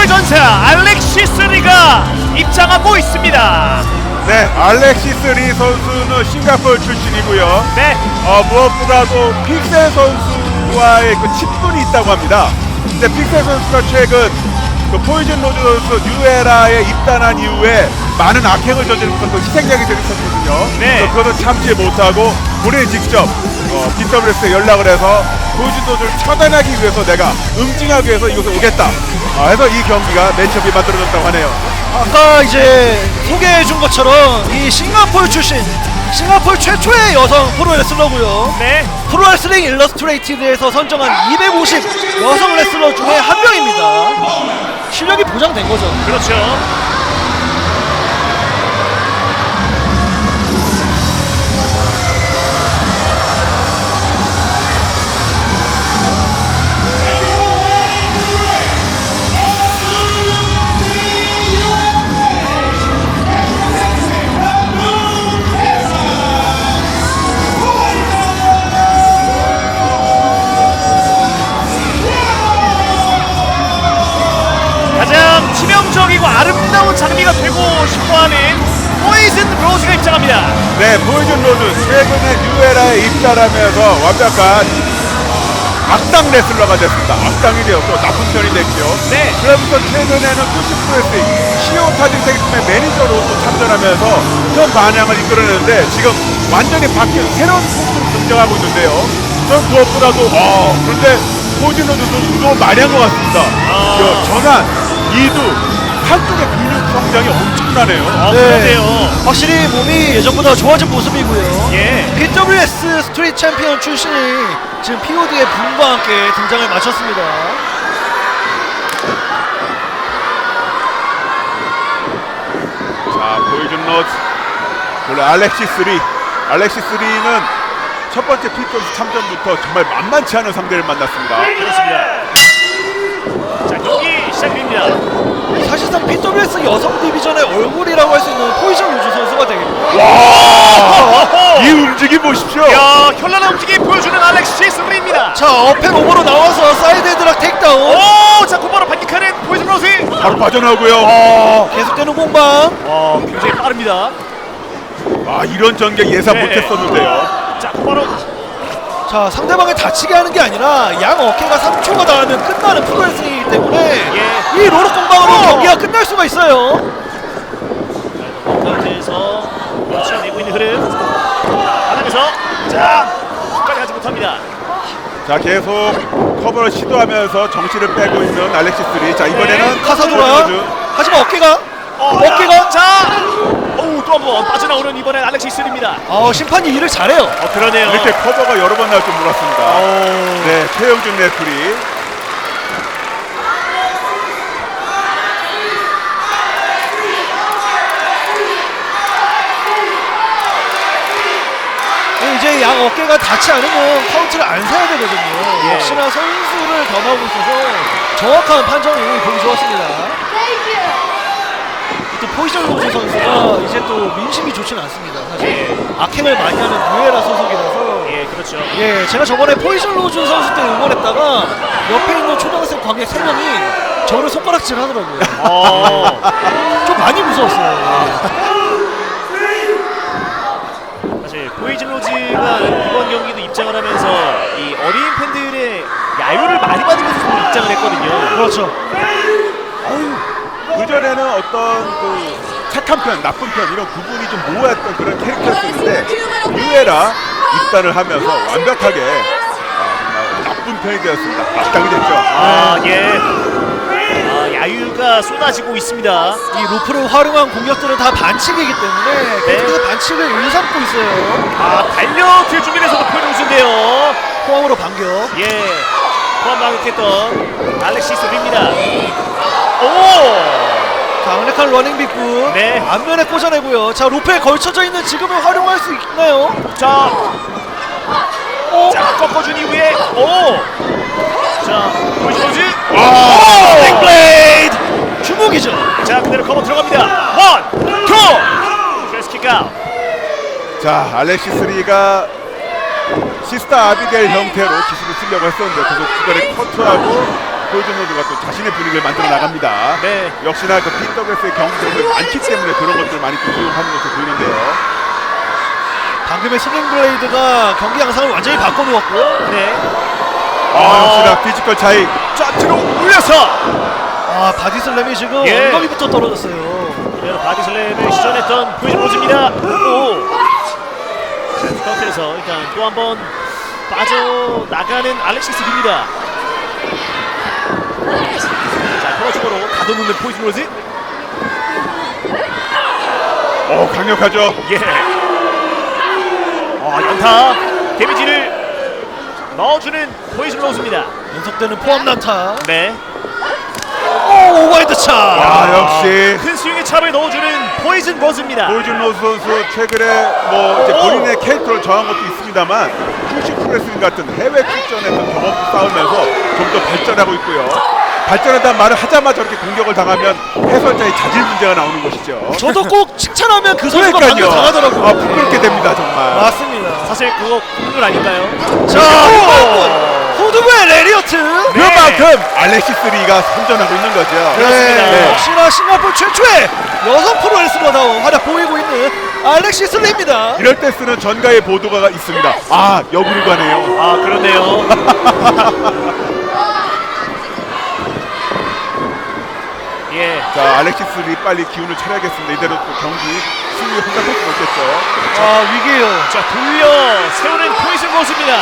해골 전사 알렉시스 리가 입장하고 있습니다. 네, 알렉시스 리 선수는 싱가포르 출신이고요. 네, 어, 무엇보다도 픽셀 선수와의 그 친분이 있다고 합니다. 근데 픽셀 선수가 최근 그 포이즌 로즈 선수 뉴에라에 입단한 이후에 많은 악행을 저지르면서 그 희생양이 되고 있었거든요. 네. 그래서 그것을 참지 못하고 본인이 직접 어, BWS에 연락을 해서 포이즌 로즈를 처단하기 위해서 내가 응징하기 위해서 이곳에 오겠다. 어, 해서 이 경기가 매치업이 만들어졌다고 하네요. 아까 이제 소개해 준 것처럼 이 싱가포르 출신 싱가포르 최초의 여성 프로 레슬러고요. 네, 프로레슬링 일러스트레이티드에서 선정한 250 여성 레슬러 중에 한 명입니다. 실력이 보장된 거죠. 그렇죠. 아름다운 장미가 되고 싶어하는 포이즌 로즈가 입장합니다. 네, 보여준 로드 최근에 뉴에라에 입단하면서 완벽한 악당 레슬러가 됐습니다. 악당이 되었고 나쁜 편이 됐죠. 네. 그러면서 최근에는 푸시프레스 시오 타직생팀의 매니저로 또 참전하면서 전 반향을 이끌어내는데 지금 완전히 바뀐 새로운 포스로 등장하고 있는데요. 전 무엇보다도 어, 그런데 포진 로드 선수도 많이 한 것 같습니다. 아. 저 전환, 이두 한쪽의 근육 성장이 엄청나네요. 어, 네. 그러네요. 확실히 몸이 예전보다 좋아진 모습이고요. 예. PWS 스트리트 챔피언 출신이 지금 POD의 붐과 함께 등장을 마쳤습니다. 자, 보여준 로즈. 원래 알렉시스 리. 알렉시스 리는 첫 번째 피터스 참전부터 정말 만만치 않은 상대를 만났습니다. 그렇습니다. 자, 경기 시작됩니다. 사실상 PWS 여성 디비전의 얼굴이라고 할 수 있는 포지션 유주 선수가 되겠네요. 이 움직임 보십시오. 야, 현란한 움직임 보여주는 알렉시스리입니다. 자, 업앤 오버로 나와서 사이드 헤드락 택다운. 오, 자, 곧바로 반격하는 포이즌 로즈. 바로 빠져나오고요. 계속되는 공방. 어, 굉장히 빠릅니다. 아, 이런 전개 예상 네. 못했었는데요. 자, 곧바로 자, 상대방을 다치게 하는 게 아니라 양 어깨가 3초가 닿으면 끝나는 프로레슬링이기 때문에 예. 이 로로 공방으로 어. 경기가 끝날 수가 있어요. 가운데에서 밀쳐내고 있는 흐름. 바닥에서 자, 끝까지 가지 못합니다. 자, 계속 커버를 시도하면서 정신을 빼고 있는 알렉시스 리. 자, 이번에는 네. 카사도라. 로즈. 하지만 어깨가 어, 어깨가 자, 오, 또한 번 빠져나오는 이번엔 알렉시스입니다. 어, 심판이 일을 잘해요. 어, 그러네요. 이렇게 커버가 여러 번 나올 줄 몰랐습니다. 오. 네, 최영준 레프리. 이제 양 어깨가 닿지 않으면 카운트를 안 사야 되거든요. 예. 역시나 선수를 겸하고 있어서 정확한 판정이 보기 좋았습니다. 또 포지션 로즈 선수가 이제 또 민심이 좋진 않습니다. 사실 예. 악행을 많이 하는 뉴에라 소속이라서 예, 그렇죠. 예, 제가 저번에 포지션 로즈 선수 때 응원했다가 옆에 있는 초등학생 관객 3명이 저를 손가락질 하더라고요. 어, 좀 많이 무서웠어요. 사실 포이즌 로즈가 이번 경기도 입장을 하면서 이 어린 팬들의 야유를 많이 받은 것으로 입장을 했거든요. 그렇죠. 그전에는 어떤 그 착한 편, 나쁜 편 이런 구분이 좀 모호했던 그런 캐릭터였었는데 뉴에라 입단을 하면서 완벽하게 아, 정말 나쁜 편이 되었습니다. 악당이 됐죠. 아, 예. 아, 야유가 쏟아지고 있습니다. 이 로프를 활용한 공격들은 다 반칙이기 때문에 계속해서 반칙을 일삼고 있어요. 아, 달려들 준비를 해서도 포이즌 로즈인데요. 포함으로 반격. 예. 포함하겠던 알렉시스 립니다. 오! 강력한 러닝 빅군 네. 앞면에 꽂아내고요. 자 로프에 걸쳐져 있는 지금을 활용할 수 있나요? 자, 오, 자 꺾어준 이후에 오, 자 보이즈로즈, 아! 오, 백블레이드. 주목이죠. 자 그대로 커버 들어갑니다. 원, 투, 패스킥 아웃. 자, 알렉시스 리가 시스타 아비게일 형태로 기술을 쓰려고 했었는데 계속 중간에 커트하고 보여준 선수가 또 자신의 분위기를 만들어 나갑니다. 네. 역시나 그 PWS의 경기력이 많기 때문에 그런 것들 많이 또 이용하는 것으로 보이는데요. 방금의 슬링 블레이드가 경기 양상을 완전히 바꿔놓았고요. 네. 아, 역시나 피지컬 차이. 좌트로 올려서 아 바디슬램이 지금 예. 엉덩이부터 떨어졌어요. 그대로 바디슬램을 시전했던 보이즈로즈입니다. 오. 자 카운트에서 일단 또 한 번 빠져 나가는 알렉시스 립니다. 자 코너쪽으로 가둬놓는 보이즈로즈. 어, 강력하죠. 예. 어, 연타 데미지를 넣어주는 포이즌 로즈입니다. 연속되는 포함 난타. 네. 오 오버헤드 차. 아, 역시 큰 스윙의 찹을 넣어주는 포이즌 로즈입니다. 보여준 로스 선수 최근에 뭐 이제 본인의 캐릭터를 정한 것도 있습니다만 큐시 프레슬링 같은 해외 출전에서 경험도 쌓으면서 좀 더 발전하고 있고요. 발전한다는 말을 하자마자 저렇게 공격을 당하면 해설자의 자질 문제가 나오는 것이죠. 저도 꼭 칭찬하면 그 선수가 그러니까요. 방금 당하더라고요. 아, 부끄럽게 됩니다, 정말. 맞습니다. 사실 그거 국룰 아닌가요? 자 호드부의 레리어트. 그만큼 알렉시스 리가 선전하고 있는 거죠. 그렇습니다. 네. 역시나 싱가포르 최초의 여성 프로레슬러다운 활약 보이고 있는 알렉시스 리입니다. 이럴 때 쓰는 전가의 보도가 있습니다. 아, 역으로 가네요. 아 그러네요. 예. 자, 알렉시스 리 빨리 기운을 차려야겠습니다. 이대로 또 경기 승리 혼자 할 수는 없겠죠. 아 위기에요. 자 돌려 세우는 포이즌 로즈입니다.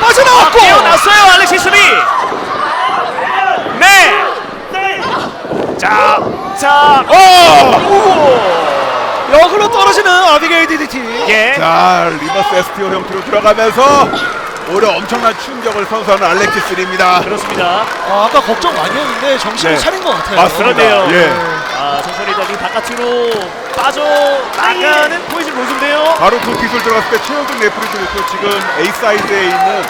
빠져나왔고. 깨어났어요 알렉시스 리. 네. 자, 자, 오. 역으로 떨어지는 아비게일 DDT. 예. 자, 리버스 에스티오 형태로 들어가면서 오히려 엄청난 충격을 선사하는 알렉시스 리입니다. 그렇습니다. 아, 아까 걱정 많이 했는데 정신을 네. 차린 것 같아요. 맞습니다. 그러네요. 예. 아, 천천히 달리 바깥으로 빠져 나가는 포이즌 로즈인데요. 바로 그 기술 들어갔을 때 최영준 레프리도 지금 A 사이드에 있는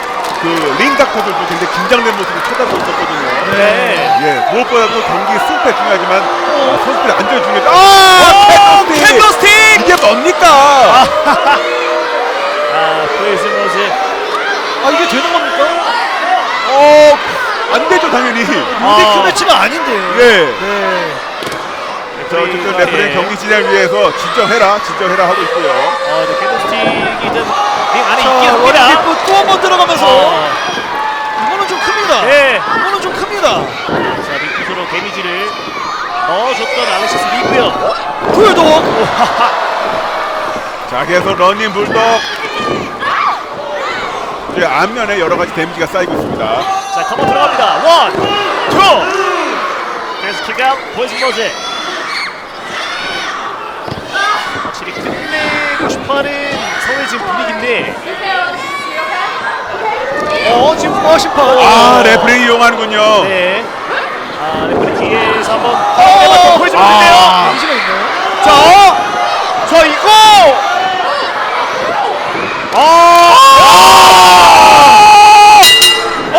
그 링 닥터들도 굉장히 긴장된 모습을 쳐다보고 있었거든요. 네. 예, 무엇보다도 경기 승패 중요하지만 아, 선수들의 안전 중요하죠. 오, 아, 캔더스틱! 캔더스틱! 이게 뭡니까? 아, 포이즌 로즈. 아, 이게 되는 겁니까? 어, 안 되죠 당연히. 아. 유니크 매치가 아닌데. 예. 네. 자, 어쨌든 레프리는 경기 진행을 위해서 진정해라, 진정해라 하고 있고요. 어, 네, 캔더스틱이든 링 안에 자, 있긴 합니다. 또한 번 들어가면서 어, 이거는 좀 큽니다. 네. 이거는 좀 큽니다. 자, 빅풋으로 데미지를 넣어줬던 알렉시스 리고요. 불독. 자, 계속 러닝 불독. 이제 앞면에 여러 가지 데미지가 쌓이고 있습니다. 자, 커버 들어갑니다. 원, 투. 그래서 킥아웃 보이즈 로즈. 확실히 끝내고 싶어하는 서울의 지금 분위기인데. 어, 지금 어, 심판. 아, 레프리 이용하는군요. 네. 아, 레프리 뒤에서 한번 해봤던 보이즈 로즈인데요. 아. 자, 자 이거. 아! 어!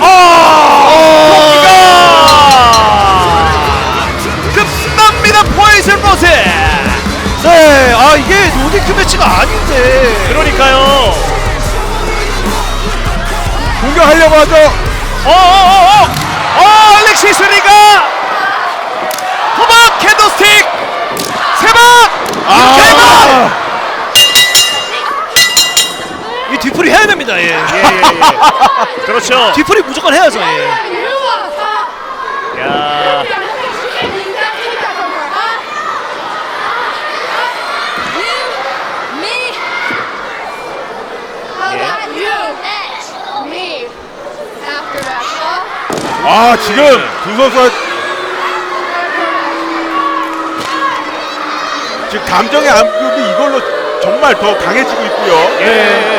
아! 끝납니다 포이즌 로즈. 네. 아, 이게 노디크 매치가 아닌데. 그러니까요. 공격하려고 하죠. 어 어 어 어! 어, 알렉시스 리가 도박 캔더스틱 세방 세방 아, 이 뒤풀이 해야 됩니다. 예. 예 예 예 그렇죠 뒤풀이 무조건 해야죠. 예. 야? 아, 지금 두 선수가 지금 감정의 암급이 이걸로 정말 더 강해지고 있고요. 예.